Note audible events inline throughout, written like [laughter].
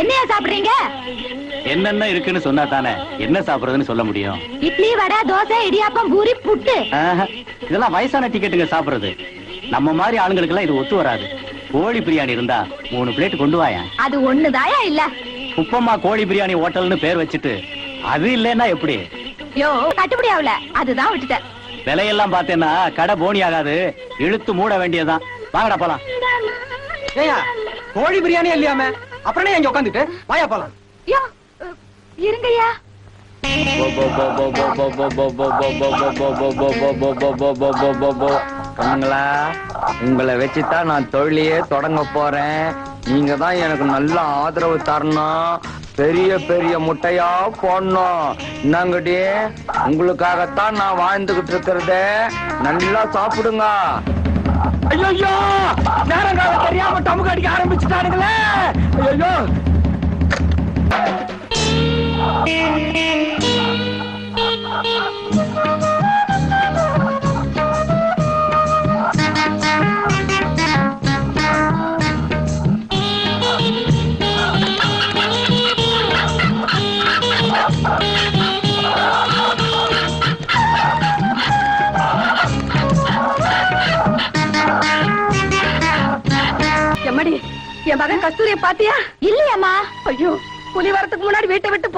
என்னையா சாப்பிடுறீங்க? என்னென்ன இருக்குன்னு சொன்னா தானே. என்ன சாப்பிடுறதுன்னு சொல்ல முடியும்? இட்லி வடை தோசை இடியாப்பம் பூரி புட்டு. இதெல்லாம் வயசான டிக்கெட்டுங்க சாப்பிடுறது. நம்ம மாதிரி ஆளுங்களுக்கெல்லாம் இது ஒத்து வராது. கோழி பிரியாணி இருந்தா மூணு பிளேட் கொண்டு வாயேன் அது ஒண்ணுதாயா இல்ல? உப்பம்மா கோழி பிரியாணி ஹோட்டல்னு பேர் வச்சுட்டு அது இல்லைன்னா எப்படி? யோ கட்டுப்படி ஆகல அதுதான் விட்டுட்டேன். விலையெல்லாம் பார்த்தேன்னா கடை போனி ஆகாது. இழுத்து மூட வேண்டியதுதான். வாங்கடா போலாம். ஏயா கோழி பிரியாணி இல்லையாம? அப்புறம் இங்க உட்காந்துட்டு வாயா போலாம். இருங்கய்யா. கண்ணுங்களா உங்களை வச்சுதான் நான் தொழிலையே தொடங்க போறேன். நீங்க தான் எனக்கு நல்ல ஆதரவு தரணும். பெரிய பெரிய முட்டையா போடணும். என்னங்கடி? உங்களுக்காகத்தான் நான் வாழ்ந்துகிட்டு இருக்கிறது. நல்லா சாப்பிடுங்க. ஐயோ நேரம் நேரங்கால தெரியாம டமுக்கு அடிக்க ஆரம்பிச்சுட்டானுங்களே! ஐயோ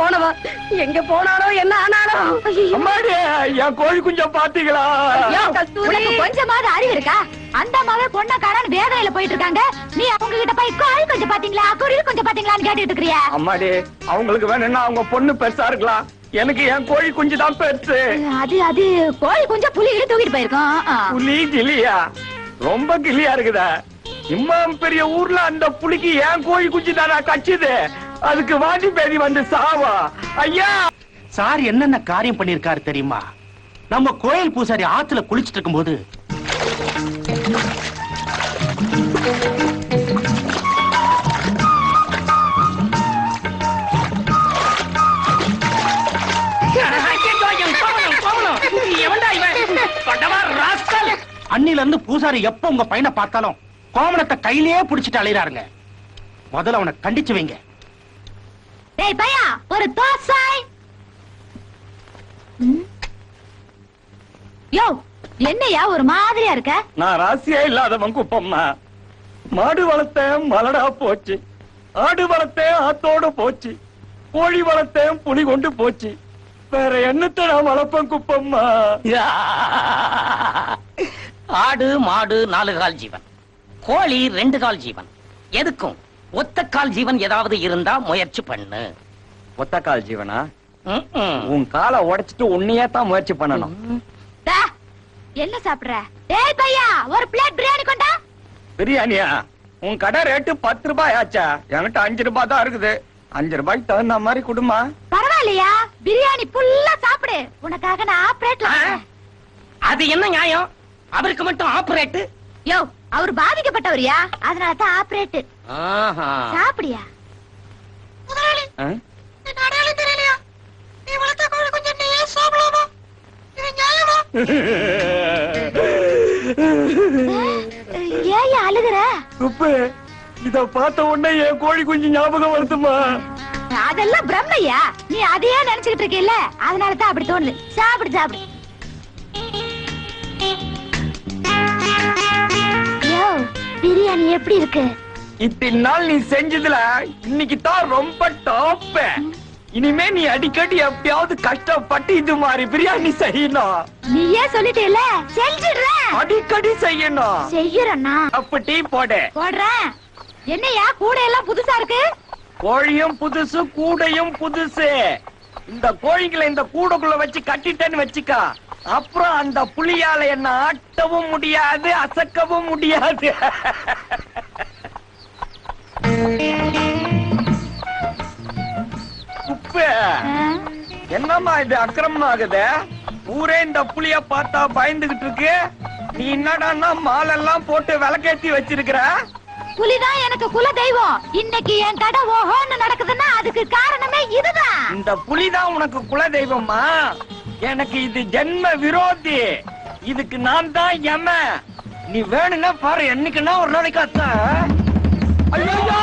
போனவா? எங்க போனானோ என்ன ஆனானோ? அம்மாடி என் கோழி குஞ்சம் பாத்தீங்களா? கொஞ்சமாவது அறிவு இருக்கா? அந்த அம்மாவே பொண்ண காரன் வேதனையில போயிட்டு இருக்காங்க. நீ அவங்க கிட்ட போய் கோழி கொஞ்சம் பாத்தீங்களா? குருவி கொஞ்சம் பாத்தீங்களான்னு கேட்டுட்டு இருக்கிறியா அம்மாடி அவங்களுக்கு வேணும்னா அவங்க பொண்ணு பெருசா இருக்கலாம். எனக்கு என் கோழி குஞ்சு தான் பெருசு. அது அது கோழி கொஞ்சம் புலி தூக்கிட்டு போயிருக்கோம். புலி கிளியா? ரொம்ப கிளியா இருக்குதா. இம்மாம் பெரிய ஊர்ல அந்த புலிக்கு ஏன் கோழி குஞ்சு தானா கச்சுது? அதுக்கு வாடி பேதி வந்து சாவா. ஐயா! சார் என்னென்ன காரியம் பண்ணிருக்காரு தெரியுமா? நம்ம கோயில் பூசாரி ஆத்துல குளிச்சிட்டு இருக்கும்போது அன்னில இருந்து பூசாரி எப்ப உங்க பையனை பார்த்தாலும் கோமணத்தை கையிலேயே புடிச்சிட்டு அலையறாருங்க. முதல்ல அவனை கண்டிச்சு வைங்க. டேய் பையா ஒரு தோசை ம். யோ என்னையா ஒரு மாதிரியா இருக்க? நான் ராசியே இல்லாதவன் குப்பம்மா. மாடு வளர்த்தேன் மலடா போச்சு. ஆடு வளர்த்தேன் ஆத்தோட போச்சு. கோழி வளர்த்தேன் புலி கொண்டு போச்சு. வேற என்னத்தை நான் வளர்ப்பேன் குப்பம்மா? ஆடு மாடு நாலு கால் ஜீவன். கோழி ரெண்டு கால் ஜீவன். எதுக்கும்? ஒத்த கால் ஜீவன் ஏதாவது இருந்தா முயற்சி பண்ணு. ஒத்தக்கால் ஜீவனா. உன் காலை உடைச்சிட்டு உன்னையே தான் முயற்சி பண்ணணும். டா, என்ன சாப்பிடுற? டேய் பையா ஒரு பிளேட் பிரியாணி கொண்டா. பிரியாணியா? உன் கடை ரேட்டு பத்து ரூபாய் ஆச்சா? என்கிட்ட அஞ்சு ரூபாய் தான் இருக்குது. அஞ்சு ரூபாய்க்கு தகுந்த மாதிரி கொடுமா. பரவாயில்லையா? பிரியாணி ஃபுல்லா சாப்பிடு. உனக்காக நான் ஆப்ரேட்ல? அது என்ன நியாயம்? அவருக்கு மட்டும் ஆபரேட் யோ அவர் பாதிக்கப்பட்டவரியா? அதனால தான் ஆப்ரேட் சாப்பிடியா? ஆ? ஏன் அழுகுற? உப்பு இத பார்த்த உடனே என் கோழி குஞ்சு ஞாபகம் வருதுமா அதெல்லாம் பிரம்மையா? நீ அதையே நினைச்சுக்கிட்டு இருக்கீல்ல? அதனால தான் அப்படி தோணுது. சாப்பிடு சாப்பிடு. பிரியாணி எப்படி இருக்கு? இத்தனை நாள் நீ செஞ்சதுல இன்னைக்கு தான் ரொம்ப டாப் இனிமே நீ அடிக்கடி எப்படியாவது கஷ்டப்பட்டு இது மாதிரி பிரியாணி செய்யணும். நீயே சொல்லிட்டேல செஞ்சிடுறேன் அடிக்கடி செய்யணும். செய்யறேன்னா? அப்ப டீ போடு. போடுறேன் என்னையா கூட எல்லாம் புதுசா இருக்கு? கோழியும் புதுசு கூடையும் புதுசு. இந்த கோழிகளை இந்த கூடக்குள்ள வச்சு கட்டிட்டேன்னு வச்சுக்கா. அப்புறம் அந்த புலியால என்ன ஆட்டவும் முடியாது அசக்கவும் முடியாது. உப்பு என்னம்மா இது அக்கிரமம் ஆகுது? ஊரே இந்த புலிய பார்த்தா பயந்துகிட்டு இருக்கு. நீ என்னடான்னா மாலெல்லாம் போட்டு விளக்கேத்தி வச்சிருக்கிற? புலிதான் எனக்கு குல தெய்வம் இன்னைக்கு என் கடை ஓஹோன்னு நடக்குதுன்னா அதுக்கு காரணமே இதுதான். இந்த புலிதான் உனக்கு குல தெய்வமா எனக்கு இது ஜென்ம விரோதி. இதுக்கு நான் தான் யம. நீ வேணும்னா பாரு என்னைக்குன்னா ஒரு நாளைக்கு அத்தான் ஐயோ?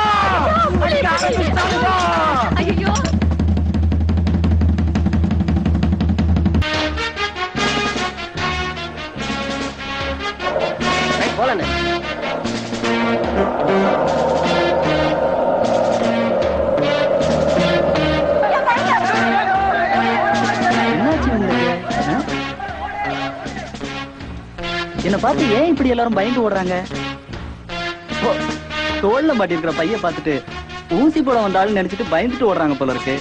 ஆ? என்னை பார்த்து ஏன் இப்படி எல்லாரும் பயந்து ஓடுறாங்க தோல்ல மாட்டிருக்கிற பைய பார்த்துட்டு ஊசி போட வந்தாலும் நினைச்சிட்டு பயந்துட்டு ஓடுறாங்க போல இருக்கு.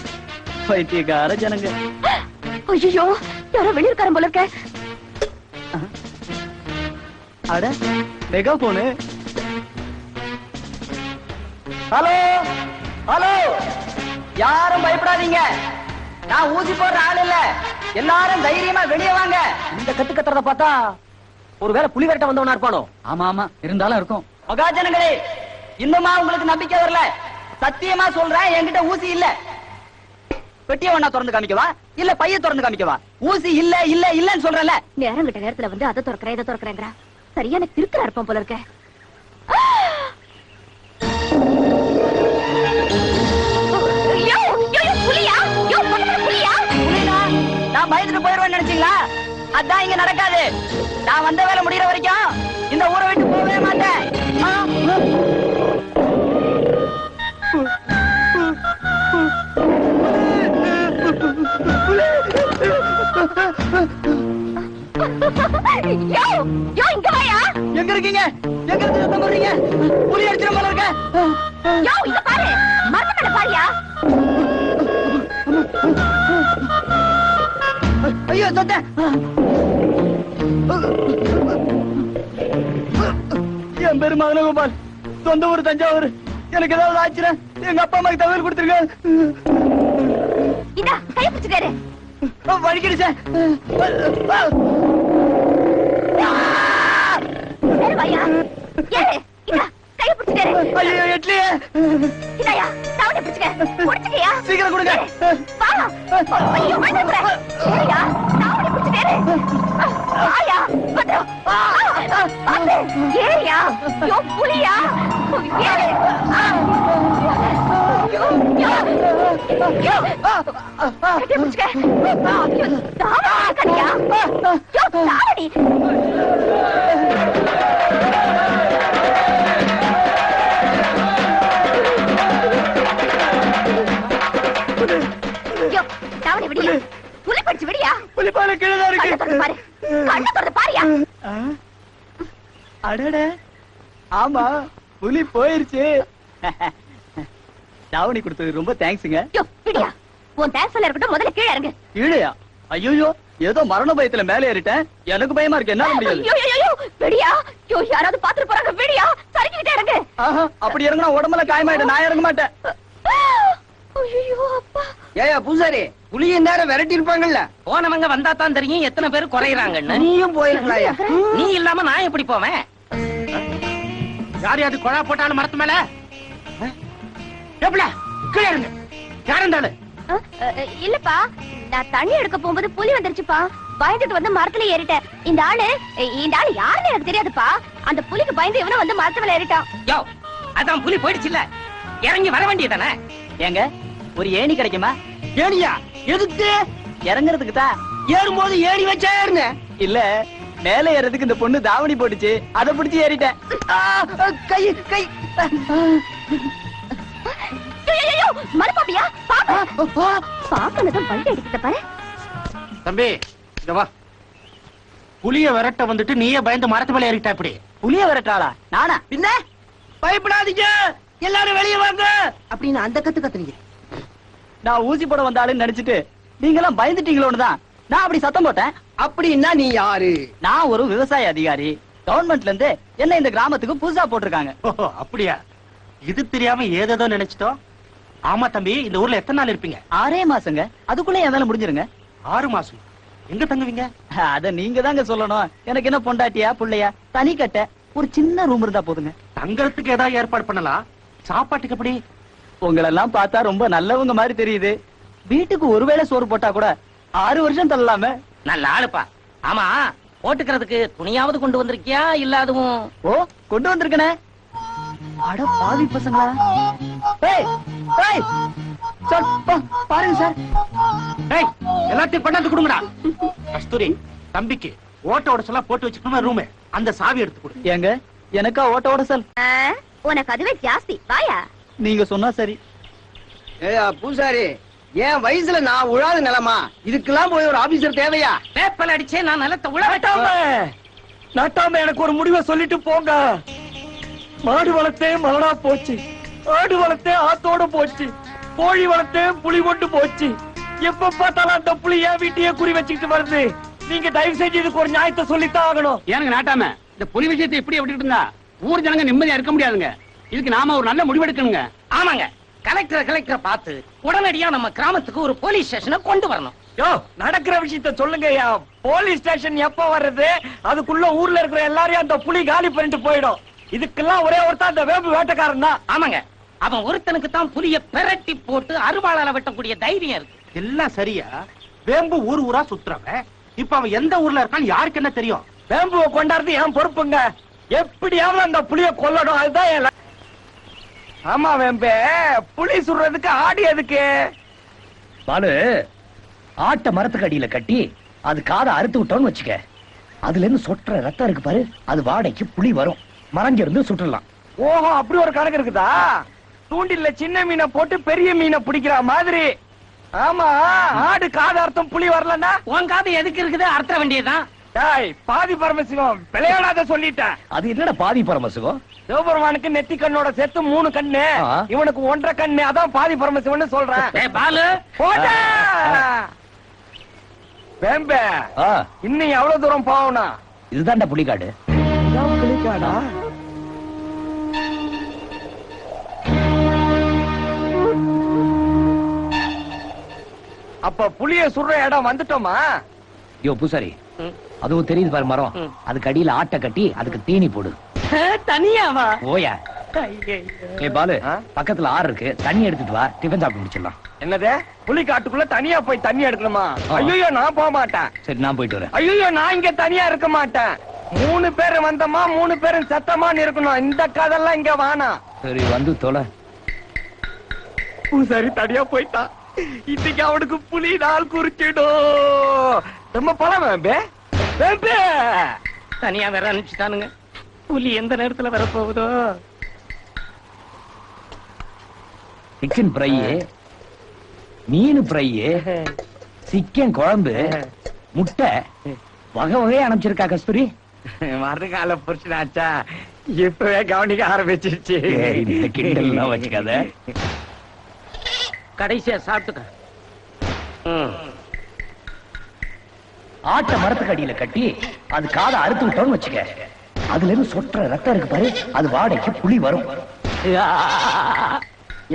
பைத்தியக்கார ஜனங்க. ஐயோ யாரோ வெளியிருக்காரன் போல இருக்க. அட மெகா போனு ஹலோ? ஹலோ? யாரும் பயப்படாதீங்க. நான் ஊசி போடுற ஆள் இல்ல. எல்லாரும் தைரியமா வெளியே வாங்க. இந்த கத்து கத்துறத பார்த்தா ஒருவேளை புலி விரட்ட வந்தவனா இருப்பானோ? ஆமா ஆமா. இருந்தாலும் இருக்கும். மகாஜனங்களே இன்னுமா உங்களுக்கு நம்பிக்கை வரல? சத்தியமா சொல்றேன் என்கிட்ட ஊசி இல்ல. பெட்டியை ஒண்ணா திறந்து காமிக்கவா? இல்ல பைய திறந்து காமிக்கவா? ஊசி இல்ல இல்ல இல்லன்னு சொல்றேன்ல. நேரம் கிட்ட நேரத்துல வந்து அதை திறக்கிறேன் இதை திறக்கிறேங்கிறா சரியான திருத்தலா இருப்பான் போல இருக்க. நான் பயந்துட்டு போயிருவேன்னு நினைச்சீங்களா? அதான் இங்க நடக்காது. நான் வந்த வேலை முடியற வரைக்கும் இந்த ஊரை விட்டு போகவே மாட்டேன்? எங்க இருக்கீங்க? எங்க இருந்து புலி அடிச்சிட போல இருக்க. பாரு. மரத்து மேல பாரியா? ஐயோ சொத்தேன் என் பேரு மதனகோபால் சொந்த ஊர் தஞ்சாவூர். எனக்கு ஏதாவது ஆச்சுன்னா எங்க அப்பா அம்மாக்கு தகவல் கொடுத்துருங்க. இதா கை பிடிச்சுக்காரு வலிக்கிடுச்சேன் ஏறு வாயா ஏறு இதா கை பிடிச்சுக்காரு ஐயோ இட்லி இதாயா தவணை பிடிச்சுக்க. பிடிச்சுக்கயா சீக்கிரம் கொடுங்க. வா. ஐயோ வந்துடுற ஏயா தவணை பிடிச்சுக்காரு ஆயா வந்துடும் ஏயா யோ புலியா? ஏறு. ஐயோ, ஐயோ, ஐயோ. கட்டி பிடிச்சுக்க. ஐயோ, தாவணி கட்டியா? ஐயோ, தாவணி. புலி படிச்சு விடியா? புலிப்பால கீழே திறந்து பாரு. கண்ணை திறந்து பாருயா. அடட. ஆமா புலி போயிருச்சு. தாவணி கொடுத்தது ரொம்ப தேங்க்ஸுங்க விடியா. உன் தேங்க்ஸ் எல்லாம் இருக்கட்டும் முதல்ல கீழே இறங்கு. கீழையா? ஐயோ ஏதோ மரண பயத்துல மேலே ஏறிட்டேன். எனக்கு பயமா இருக்கு என்ன முடியாது. விடியா. ஐயோ, யாராவது பாத்துட்டு போறாங்க விடியா? சரிக்கிட்டே இறங்கு. அப்படி இறங்கினா உடம்புல காயமாயிடும் நான் இறங்க மாட்டேன். ஏயா பூசாரி புளிய நேரம் விரட்டி இருப்பாங்கல்ல போனவங்க வந்தா தான் தெரியும் எத்தனை பேர் குறையறாங்கன்னு. நீயும் போயிருக்கலாம்யா. நீ இல்லாம நான் எப்படி போவேன்? யார் யாரு கொழா போட்டாலும் மரத்து மேல? எப்பல கீழே இருங்க யார் இருந்தாலும் அஹ், அஹ், இல்லப்பா. நான் தண்ணி எடுக்க போகும்போது புலி வந்துருச்சுப்பா. பயந்துட்டு வந்து மரத்துல ஏறிட்டேன். இந்த ஆளு இந்த ஆளு யாருன்னு எனக்கு தெரியாதுப்பா. அந்த புலிக்கு பயந்து இவனும் வந்து மரத்து மேல ஏறிட்டான். யோ அதான் புலி போயிடுச்சுல்ல. இறங்கி வர வேண்டியதானே ஏங்க? ஒரு ஏணி கிடைக்குமா? ஏனியா எதுக்கு? இறங்குறதுக்கு தான். ஏறும்போது ஏறி வச்சா ஏறுன இல்ல மேலே ஏறதுக்கு இந்த பொண்ணு தாவணி போட்டுச்சு. அதை பிடிச்சு ஏறிட்டேன். கை கை. மறுபாப்பியா பாப்பா. பாப்பனதான் வண்டி அடிக்கிறத பாரு. தம்பி இங்க வா. புலிய விரட்ட வந்துட்டு நீயே பயந்து மரத்து மேல ஏறிட்டா இப்படி? புளிய விரட்டாளா நானா? பின்ன? பயப்படாதீங்க. எல்லாரும் வெளியே வாங்க. அப்படின்னு அந்த கத்து கத்துனீங்க. நான் ஊசி போட வந்தாலும் நினைச்சிட்டு நீங்க எல்லாம் பயந்துட்டீங்களோன்னு தான். நான் அப்படி சத்தம் போட்டேன். அப்படின்னா நீ யாரு? நான் ஒரு விவசாய அதிகாரி. கவர்மெண்ட்ல இருந்து என்ன இந்த கிராமத்துக்கு புதுசா போட்டிருக்காங்க. ஓஹோ அப்படியா? இது தெரியாம ஏதேதோ நினைச்சிட்டோம். ஆமா தம்பி இந்த ஊர்ல எத்தனை நாள் இருப்பீங்க? ஆறே மாசங்க. அதுக்குள்ள என் வேலை முடிஞ்சிருங்க. ஆறு மாசம். எங்க தங்குவீங்க? அத நீங்க தாங்க சொல்லணும். எனக்கு என்ன பொண்டாட்டியா புள்ளையா? தனி கட்ட ஒரு சின்ன ரூம் இருந்தா போதுங்க. தங்கறதுக்கு ஏதாவது ஏற்பாடு பண்ணலாம். சாப்பாட்டுக்கு எப்படி? உங்களெல்லாம் பார்த்தா ரொம்ப நல்லவங்க மாதிரி தெரியுது. வீட்டுக்கு ஒருவேளை சோறு போட்டா கூட ஆறு வருஷம் தள்ளலாமே? நல்ல ஆளுப்பா. ஆமா போட்டுக்கிறதுக்கு துணியாவது கொண்டு வந்திருக்கியா இல்ல அதுவும்? ஓ கொண்டு வந்திருக்கனே. அட பாவி பசங்களா. ஏய் ஏய் சார் பா- பாருங்க சார். எல்லாத்தையும் கொண்டாந்து கொடுங்கடா. கஸ்தூரி தம்பிக்கு ஓட்ட உடச்செல்லாம் போட்டு வச்சுக்கணும் ரூமு? அந்த சாவி எடுத்து கொடு. ஏங்க எனக்கா ஓட்ட ஆ, உனக்கு அதுவே ஜாஸ்தி. வாயா. நீங்க சொன்னா சரி. ஏயா பூசாரி ஏன் வயசுல நான் உழாத நிலமா? இதுக்கெல்லாம் போய் ஒரு ஆபீசர் தேவையா? பேப்பல் அடிச்சே நான் நிலத்தை உழ நட்டாம! எனக்கு ஒரு முடிவை சொல்லிட்டு போங்க. மாடு வளர்த்தேன் மலடா போச்சு. ஆடு வளர்த்தேன் ஆத்தோட போச்சு. கோழி வளர்த்தேன் புலி கொண்டு போச்சு. எப்ப பார்த்தாலும் அந்த புலி என் வீட்டையே குறி வச்சுக்கிட்டு வருது. நீங்க தயவு செஞ்சு இதுக்கு ஒரு நியாயத்தை சொல்லித்தான் ஆகணும். ஏனுங்க நாட்டாம. இந்த புலி விஷயத்தை இப்படி விட்டுட்டு இருந்தா ஊர் ஜனங்க நிம்மதியா இருக்க முடியாதுங்க. இதுக்கு நாம ஒரு நல்ல முடிவெடுக்கணுங்க. ஆமாங்க. கலெக்டர் கலெக்டரை பார்த்து உடனடியா நம்ம கிராமத்துக்கு ஒரு போலீஸ் ஸ்டேஷனை கொண்டு வரணும். யோ நடக்கிற விஷயத்த சொல்லுங்கய்யா போலீஸ் ஸ்டேஷன் எப்ப வர்றது அதுக்குள்ள ஊர்ல இருக்கிற எல்லாரையும் அந்த புலி காலி பண்ணிட்டு போயிடும். இதுக்கெல்லாம் ஒரே ஒருத்தன் அந்த வேம்பு வேட்டைக்காரன் தான். ஆமாங்க. அவன் ஒருத்தனுக்கு தான் புலிய பெரட்டி போட்டு அருவாளால வெட்டக்கூடிய தைரியம் இருக்கு. எல்லாம் சரியா? வேம்பு ஊர் ஊரா சுத்துறவன். இப்ப அவன் எந்த ஊர்ல இருக்கான்னு யாருக்கு என்ன தெரியும்? வேம்புவை கொண்டாடுறது என் பொறுப்புங்க. எப்படியாவது அந்த புலிய கொல்லணும். அதுதான் ஆமா வேம்பே புலி சுடுறதுக்கு ஆடி எதுக்கு? பாலு ஆட்ட மரத்துக்கு அடியில கட்டி அது காதை அறுத்து விட்டோம்னு வச்சுக்க. அதுல இருந்து சொட்டுற ரத்தம் இருக்கு பாரு அது வாடைக்கு புளி வரும். மறைஞ்சு இருந்து சுட்டுடலாம். ஓஹோ அப்படி ஒரு கணக்கு இருக்குதா? தூண்டில்ல சின்ன மீனை போட்டு பெரிய மீனை பிடிக்கிற மாதிரி. ஆமா ஆடு காதார்த்தம் புலி வரலன்னா? உன் காது எதுக்கு இருக்குது? அறுத்த வேண்டியதுதான். டேய் பாதி பரமசிவம். விளையாடாத சொல்லிட்டேன். அது என்னடா பாதி பரமசுகம் சிவபெருமானுக்கு நெத்தி கண்ணோட சேர்த்து மூணு கண்ணு. இவனுக்கு ஒன்றரை கண்ணு. அதான் பாதி பரமசிவன் சொல்றேன். ஏய் பாலு. போடா வேம்பே இன்னும் எவ்வளவு தூரம் போகணும்? இதுதான்டா புலிகாடு கிளிக்காடா அப்ப புளிய சுடுற இடம் வந்துட்டோமா? யோ பூசாரி அதுவும் தெரியுது பாரு மரம். அதுக்கு அடியில ஆட்டை கட்டி அதுக்கு தீனி போடு. தனியாவா? ஓயா ஏ பாலு? பக்கத்துல ஆறு இருக்கு. தண்ணி எடுத்துட்டு வா. டிஃபன் சாப்பிட்டு முடிச்சிடலாம். என்னது? புலி காட்டுக்குள்ள தனியா போய் தண்ணி எடுக்கணுமா. ஐயோ நான் போக மாட்டேன். சரி நான் போயிட்டு வரேன். ஐயோ நான் இங்க தனியா இருக்க மாட்டேன். மூணு பேர் வந்தோமா மூணு பேரும் சத்தமான்னு இருக்கணும். இந்த கதெல்லாம் இங்க வேணாம் சரி வந்து தொலை. பூசாரி தனியா போயிட்டான் இன்னைக்கு அவனுக்கு புலி நாள் குறிச்சிடும். ரொம்ப பழம் வேம்பே. வேம்பே! தனியா வேற அனுப்பிச்சுட்டானுங்க. புலி எந்த நேரத்துல வரப்போகுதோ? சிக்கன் ஃப்ரை மீன் ஃப்ரை சிக்கன் குழம்பு முட்டை வகை வகையா அனுப்பிச்சிருக்கா கஸ்தூரி? மறுகால புருஷனாச்சா இப்பவே கவனிக்க ஆரம்பிச்சிருச்சு. இந்த கிண்டல்லாம் வச்சுக்காத. கடைசியா சாப்பிட்டுக்க. ம். ஆட்ட மரத்துக்கு அடியில கட்டி அது காதை அறுத்து விட்டோம்னு வச்சுக்க. அதுல இருந்து சொட்டுற ரத்தம் இருக்கு பாரு அது வாடைக்கு புளி வரும்.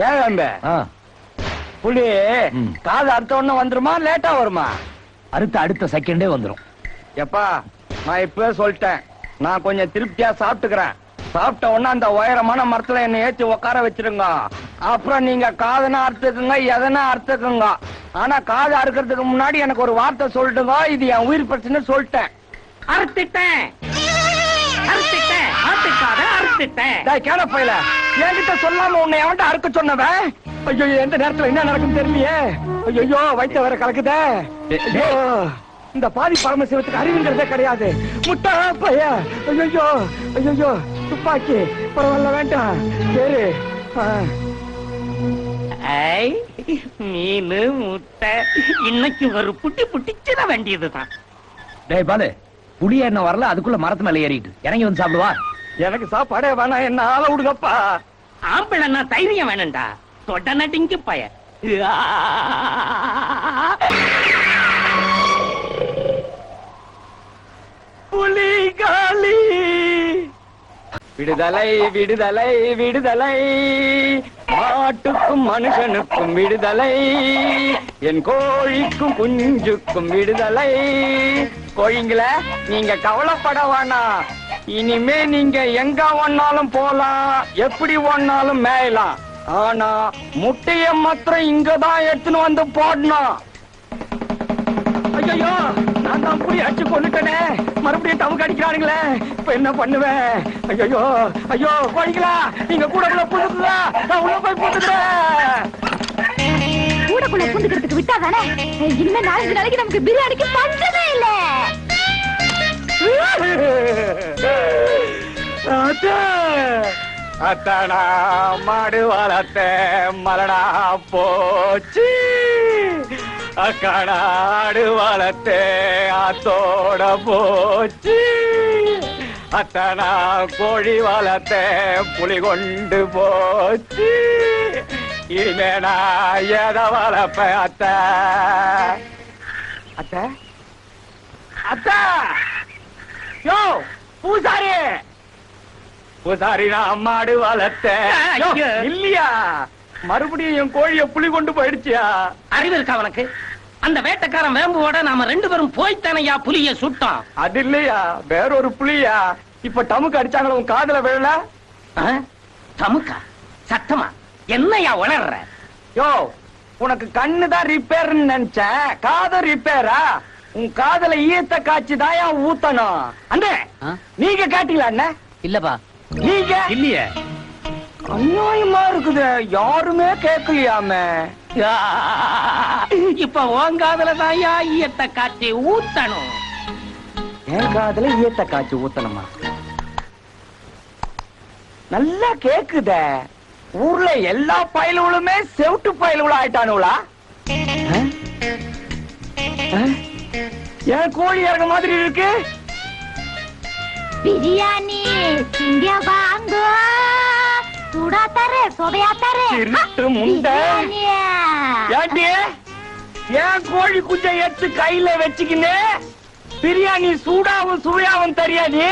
ஏன் வேம்பே ஆ, புலி ம். காது அடுத்த உடனே வந்துருமா லேட்டா வருமா? அடுத்த அடுத்த செகண்டே வந்துரும். எப்பா நான் இப்பவே சொல்லிட்டேன். நான் கொஞ்சம் திருப்தியா சாப்பிட்டுக்கிறேன். சாப்பிட்ட உடனே அந்த உயரமான மரத்துல என்னை ஏத்தி உட்கார வச்சிருங்க. அப்புறம் நீங்க காதனா அறுத்துக்குங்க எதனா அறுத்துக்குங்க. ஆனா காது அறுக்கிறதுக்கு முன்னாடி எனக்கு ஒரு வார்த்தை சொல்லிட்டுங்க இது என் உயிர் பிரச்சனை சொல்லிட்டேன். அறுத்துட்டேன். அறுத்துட்டேன். அறுத்துக்காத அறுத்துட்டேன். டேய் கேட போயில. என்கிட்ட சொல்லாம உன்னை எவன்ட்ட அறுக்க சொன்னவன்? ஐயோ எந்த நேரத்துல என்ன நடக்கும் தெரியலையே. ஐயோ வயித்த வேற கலக்குதே. இந்த பாதி பரமசிவத்துக்கு அறிவுங்கிறதே கிடையாது. முட்டா பைய. ஐயோ ஐயோ துப்பாக்கி. பரவாயில்ல வேண்டாம். சரி மீன் முட்டை. இன்னைக்கு ஒரு புட்டி புட்டிச்சிட வேண்டியதுதான். டேய் பாலு புளி என்ன வரல அதுக்குள்ள மரத்து மேல ஏறிட்டு. இறங்கி வந்து சாப்பிடுவா? எனக்கு சாப்பாடே வேணாம் என்ன ஆள விடுங்கப்பா. ஆம்பிளன்னா தைரியம் வேணும்டா. தொட நடிங்க பய. புலிகாலி விடுதலை விடுதலை விடுதலை. மாட்டுக்கும் மனுஷனுக்கும் விடுதலை. என் கோழிக்கும் குஞ்சுக்கும் விடுதலை. கோழிங்கள நீங்க கவலைப்பட வேணாம். இனிமே நீங்க எங்க ஒன்னாலும் போலாம். எப்படி ஒன்னாலும் மேயலாம். ஆனா முட்டைய மாத்திரம் இங்கதான் எடுத்துன்னு வந்து போடணும். ஐயோ நான் புலி அடிச்சு கொண்டுட்டனே மறுபடியும் டமுக்கு அடிக்கிறானுங்களே இப்ப என்ன பண்ணுவேன் ஐயோ ஐயோ கோழிங்களா நீங்க கூட உள்ள புதுக்குதா நான் உள்ள போய் போட்டுக்கிறேன். கூடக்குள்ள பூந்துக்கிறதுக்கு விட்டா தானே இனிமே நாலஞ்சு நாளைக்கு நமக்கு பிரியாணிக்கு பஞ்சமே இல்ல. அத்தா அத்தாடா மாடு வளர்த்த மலடா போச்சு. அக்காடாடு வளர்த்த அத்தோட போச்சு. அத்தனா கோழி வளர்த்த புலி கொண்டு போச்சு. இனிமே நான் எதை வளர்ப்ப அத்த? அத்த? அத்தா! யோ பூசாரி! பூசாரி நான் மாடு வளர்த்தேன். இல்லையா? மறுபடியும் என் கோழிய புலி கொண்டு போயிடுச்சியா? அறிவு இருக்கா உனக்கு? அந்த வேட்டைக்காரன் வேம்புவோட நாம ரெண்டு பேரும் போய்த்தானையா புலிய சுட்டோம். அது இல்லையா? வேற ஒரு புலியா? இப்ப டமுக்கு அடிச்சாங்களா? உன் காதுல விழல? ஆ? தமுக்கா? சத்தமா? என்னையா உளர்ற யோ உனக்கு கண்ணு தான் ரிப்பேர்னு நினைச்சேன். காது ரிப்பேரா உன் காதுல ஈயத்த காய்ச்சி தான் ஊத்தணும்? அந்த நீங்க காட்டீங்களா அண்ணே? இல்லப்பா. நீங்க? இல்லையே. அநியாயமா இருக்குது. யாருமே கேட்கலையாமே. இப்ப உன் காதுல தான்யா ஈயத்தை காய்ச்சி ஊத்தணும். என் காதுல ஈயத்த காய்ச்சி ஊத்தணுமா? நல்லா கேக்குதே. ஊர்ல எல்லா பயலுகளுமே செவுட்டு பயலுகளா ஆயிட்டானுங்களா? ஏன் கோழி இறங்க மாதிரி இருக்கு? பிரியாணி. தர சொதையா தர திருட்டு முண்டை. ஏண்டி? ஏன் கோழி குஞ்சை எடுத்து கையில வச்சுக்கின்னு பிரியாணி சூடாவும் சுவையாவும் தெரியாது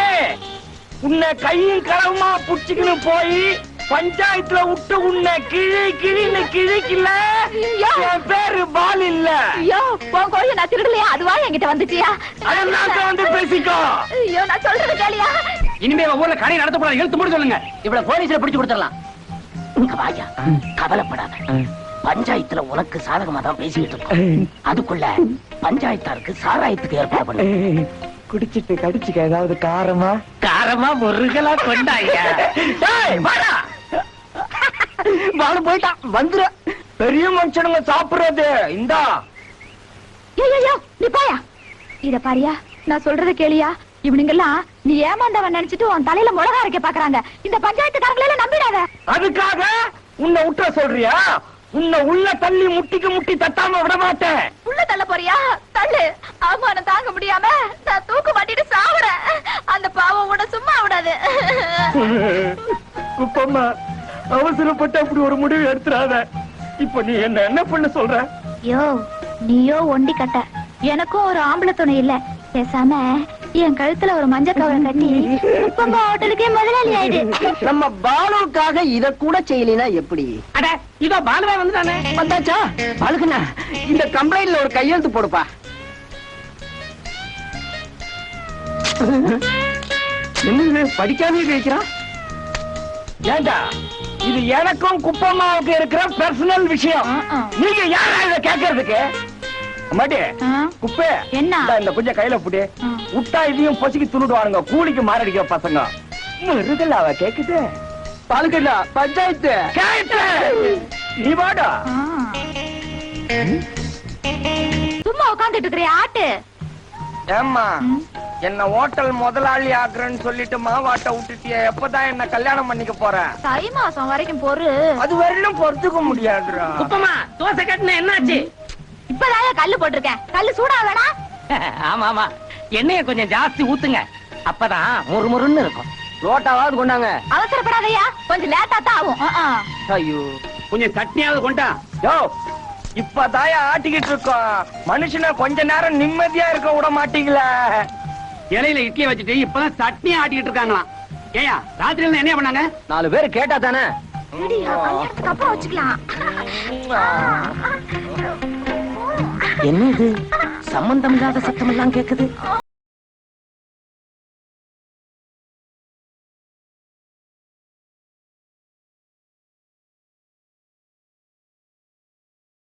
உன்னை கையும் களவுமா புடிச்சுக்கின்னு போய் பஞ்சாயத்துல விட்டு உன்னை கிழி கிழின்னு கிழிக்கல என் பேரு பால் இல்ல. ஐயோ உன் கோழிய நான் திருடலையா? அதுவா என்கிட்ட வந்துச்சியா அதெல்லாம் வந்து பேசிக்கோ. ஐயோ நான் சொல்றது கேளியா? இனிமே ஊர்ல கடை நடத்தக்கூடாது. இழுத்து மூடி சொல்லுங்க. இவ்வளவு போலீஸ்ல பிடிச்சு கொடுத்துடலாம். இங்க வாயா? கவலைப்படாத. பஞ்சாயத்துல உனக்கு சாதகமா தான் பேசிட்டு இருக்கோம் அதுக்குள்ள பஞ்சாயத்தாருக்கு சாராயத்துக்கு ஏற்பாடு பண்ணு. குடிச்சிட்டு கடிச்சுக்க ஏதாவது காரமா? காரமா முருகலா கொண்டாயா? ஏய், வாடா. வாடு போயிட்டான் வந்துரு. பெரிய மனுஷனுங்க சாப்பிடுறது. இந்தா. ஐயோ நீ போயா? இத பாரியா நான் சொல்றத கேளியா? இவனுங்க எல்லாம் நீ ஏமாந்தவன் நினைச்சிட்டு உன் தலையில முளகா அரைக்க பாக்குறாங்க. இந்த பஞ்சாயத்துக்காரங்களை நம்பிடாத. அதுக்காக உன்னை விட்டுற சொல்றியா? உன்னை உள்ள தள்ளி முட்டிக்கு முட்டி தட்டாம விட மாட்டேன். உள்ள தள்ள போறியா? தள்ளு. அவமானம் தாங்க முடியாம நான் தூக்கு மாட்டிட்டு சாவுறேன். அந்த பாவம் உட சும்மா விடாது. குப்பம்மா அவசரப்பட்டு அப்படி ஒரு முடிவு எடுத்துறாத இப்ப நீ என்ன என்ன பண்ண சொல்ற? யோ நீயோ ஒண்டி கட்ட. எனக்கும் ஒரு ஆம்பளை துணை இல்ல. பேசாம என் கழுத்துல ஒரு மஞ்சள் கவரை கட்டி உப்பம்மா ஹோட்டலுக்கே முதலாளி ஆயிடு. நம்ம பாலுக்காக இத கூட செய்யலைனா எப்படி? அட இதோ பாலுவே வந்துட்டானே. வந்தாச்சா? பாலுக்குண்ணா இந்த கம்ப்ளைண்ட்ல ஒரு கையெழுத்து போடுப்பா. என்ன படிக்காமே கேட்கிறான் ஏண்டா இது எனக்கும் குப்பம்மாவுக்கு இருக்கிற பர்சனல் விஷயம். நீங்க யாரா இத கேட்கறதுக்கு? குப்பே. என்ன? இந்தா கொஞ்சம் கையில புடி விட்டா இதையும் பொசுக்கி துணுடுவானுங்க கூலிக்கு மாரடிக்கிற பசங்க. அவ கேக்குது. பாலுக்கண்ணா பஞ்சாயத்து. கேட்டு! நீ வாடா. சும்மா உட்காந்துட்டு இருக்கிற ஆட்டு. ஏம்மா என்ன ஹோட்டல் முதலாளி ஆக்குறேன்னு சொல்லிட்டு மாவாட்ட விட்டுட்டிய. எப்பதான் என்ன கல்யாணம் பண்ணிக்க போற? தை மாசம் வரைக்கும் பொறு. அது வரையிலும் பொறுத்துக்க முடியாதுடா. குப்பமா தோசை கட்டின என்னாச்சு? இப்பதான் கல்லு போட்டிருக்கேன். கல்லு சூடா வேணா [laughs] ஆமா ஆமா. எண்ணெய கொஞ்சம் ஜாஸ்தி ஊத்துங்க. அப்பதான் முறுமுறுன்னு இருக்கும். ரோட்டாவாவது கொண்டாங்க. அவசரப்படாதயா கொஞ்சம் லேட்டா தான் ஆகும். ஐயோ கொஞ்சம் சட்னியாவது கொண்டா. யோ இப்பதாயா ஆட்டிக்கிட்டு இருக்கோம். மனுஷனை கொஞ்ச நேரம் நிம்மதியா இருக்க விட மாட்டீங்களே. இலையில இட்லி வச்சுட்டு இப்பதான் சட்னி ஆட்டிக்கிட்டு இருக்காங்களாம். ஏயா ராத்திரியில என்ன பண்ணாங்க? நாலு பேர் கேட்டா தானே? வச்சுக்கலாம். என்ன இது சம்பந்தம் இல்லாத சத்தம் எல்லாம் கேக்குது.